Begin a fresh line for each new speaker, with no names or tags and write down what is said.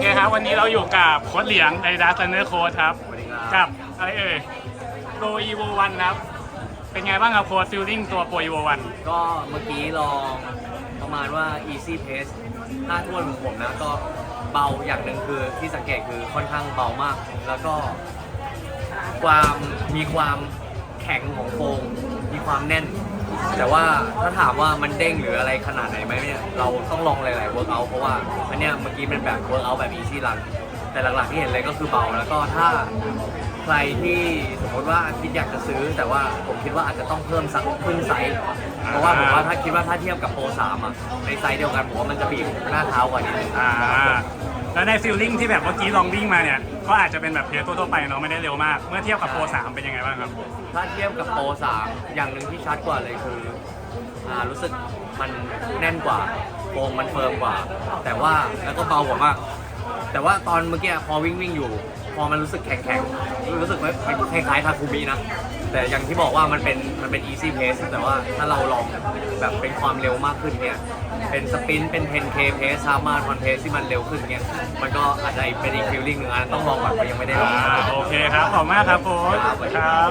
เคครับ วันนี้เราอยู่กับโค้ดเหลียงไอดัสเนอร์โค้ดครับ กับอะไรเอ่ยโปรอีโววันครับ เป็นไงบ้างครับโค้ดฟิลลิ่งตัวโปรอีโววัน
ก็เมื่อกี้ลองประมาณว่า easy pace หน้าทวนของผมนะก็เบาอย่างหนึ่งคือที่สังเกตคือค่อนข้างเบามาก แล้วก็ความมีความแข็งของโฟมมีความแน่น แต่ว่าถ้าถามว่ามันเด้งหรืออะไรขนาดไหนไหมเนี่ย เราต้องลองหลายๆ work out เพราะว่าอันเนี้ยเมื่อกี้มันแบบ work out แบบ easy run แต่หลักๆที่เห็นเลยก็คือเบาแล้วก็ถ้าใครที่สมมติว่าคิดอยากจะซื้อ แต่ว่าผมคิดว่าอาจจะต้องเพิ่มสักครึ่งไซส์เพราะว่าผมว่าถ้าคิดว่าถ้าเทียบกับโปร3อะในไซส์เดียวกันผมว่ามันจะบีบหน้าเท้ากว่านี้
อ่า แล้วในฟิลลิ่งที่แบบเมื่อกี้ลองวิ่งมาเนี่ยก็อาจจะเป็นแบบเพลย์ทั่วๆไปเนาะไม่ได้เร็วมาก เมื่อเทียบกับโปรสามเป็นยังไงบ้างครับ
ถ้าเทียบกับโปร3อย่างหนึ่งที่ชัดกว่าเลยคืออ่ารู้สึกมันแน่นกว่าโปรมันเฟิร์มกว่า แต่ว่าแล้วก็เบากว่ามากแต่ว่าตอนเมื่อกี้พอวิ่งวิ่งอยู่ พอมันรู้สึกแข็งๆ รู้สึกว่ามันคล้ายๆทาคูมินะ แต่อย่างที่บอกว่ามันเป็นมันเป็น easy pace แต่ว่าถ้าเราลองแบบเป็นความเร็วมากขึ้นเนี่ย เป็นสปรินต์เป็น 10k pace สามารถคอนเพสที่มันเร็วขึ้นเนี่ย มันก็อาจจะเป็นอีกฟีลลิ่งหนึ่งอันต้องลองก่อนเพราะยังไม่ได้ลอง
อ่าโอเคครับ ขอบคุณมากครับโค้ด
ครับ
ครับ